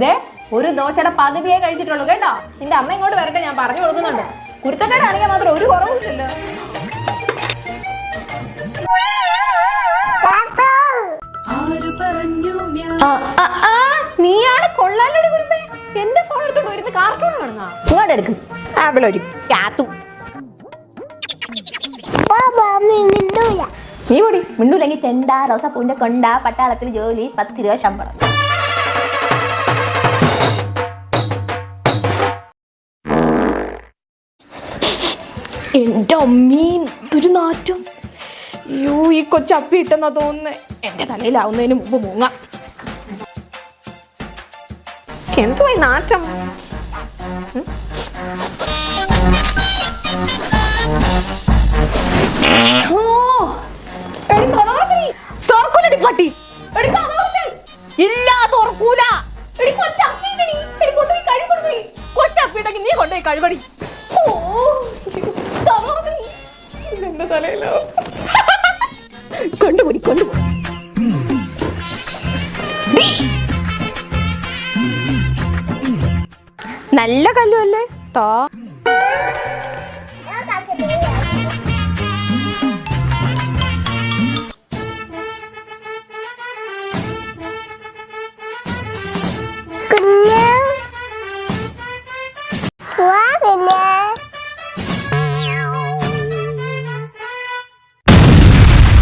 ദേ ഒരു ദോശയുടെ പകുതിയെ കഴിച്ചിട്ടുള്ളൂ കേട്ടോ. നിന്റെ അമ്മ ഇങ്ങോട്ട് വരട്ടെ ഞാൻ പറഞ്ഞു കൊടുക്കുന്നുണ്ട്. കുരുത്തക്കേടാണെങ്കിൽ മാത്രം ഒരു കുറവില്ലല്ലോ ആ, ആ, ആ, നീയാണ് കൊള്ളാലടി കുരുപ്പേ എന്റെ ഫോൺ എടുത്തോണ്ട് വരുന്ന കാർട്ടൂൺ കാണുന്ന ഇങ്ങോട്ട് എടുക്ക്. ആപ്പിളൊരു കാത്തു നീ പൊടി. മിണ്ടൂലെങ്കിൽ ചെണ്ട റോസപ്പൂന്റെ കൊണ്ട പട്ടാളത്തിൽ ജോലി പത്ത് രൂപ ശമ്പളം. എന്റെ അമ്മീ ഇതൊരു നാറ്റം. അയ്യോ ഈ കൊച്ചപ്പി ഇട്ടെന്നാ തോന്നുന്നു. എന്റെ തലയിലാവുന്നതിന് മുമ്പ് മൂങ്ങാം. എന്തുമായി നാറ്റം. പട്ടി. ഇല്ല നീ കൊണ്ടുപോയി കഴുകടി. ഓ, തലയിലോ? കൊണ്ടുപോയി കൊണ്ടുപോയി. നല്ല കല്ലുമല്ലേ? താ.